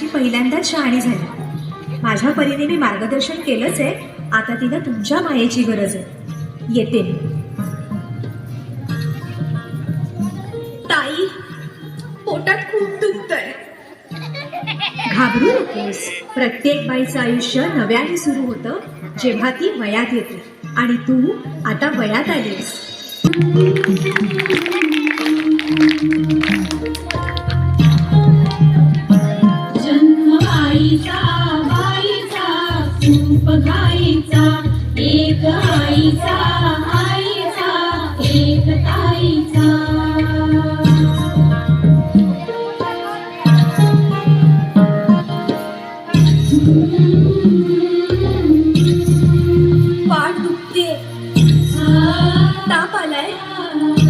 आजी पहिल्यांदाच शहाणी झाली. माझ्या परीने मी मार्गदर्शन केलंच आहे. आता तिला तुमच्या मायेची गरज आहे. येते ताई पोटात खूप दुखतंय. घाबरू नकोस. प्रत्येक बाईचं आयुष्य नव्याने सुरू होतं जेव्हा ती वयात येते. आणि तू आता वयात आलीस. एक आईचा आईचा एक ताईचा पाठ दुखते. ताप आलाय.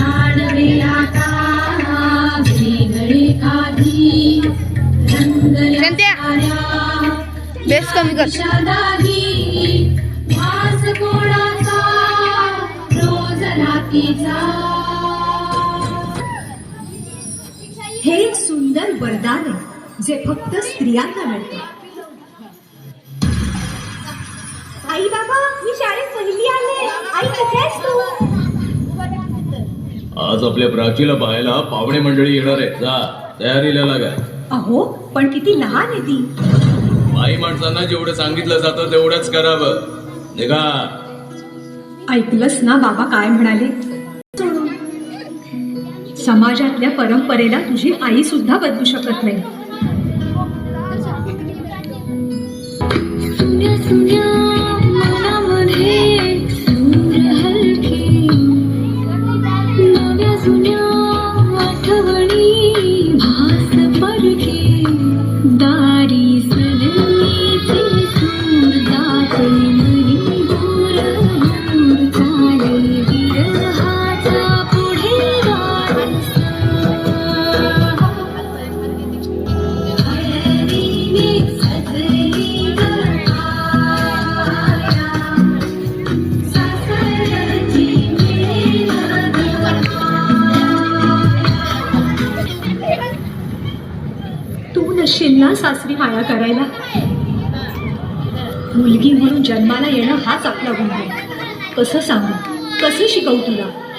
जाणवे आता वेगळे बेस कमी कर. विषादागी. वास कोणाचा? रोज रात्रीचा. हे एक सुंदर वरदान आहे जे फक्त स्त्रियांना मिळतं. आई बाबा मी शाळेत पहिली आले. आई कुठे आहेस तू? आज आपल्या प्राचीला पाहायला पाहुणे मंडळी येणार आहे जा तयारीला लागा. अहो पण किती लहान आहे ती. बाई माणसांना जेवढं सांगितलं जातं तेवढंच करावं. निघा. ऐकलंस ना बाबा काय म्हणाले? समाजातल्या परंपरेला तुझी आई सुद्धा बदलू शकत नाही. सुन्या सुन्या Thank knew ना सासरी माया करायला. मुलगी म्हणून जन्माला येणं हाच आपला गुण आहे. कसं सांगू? कसं शिकवू तुला?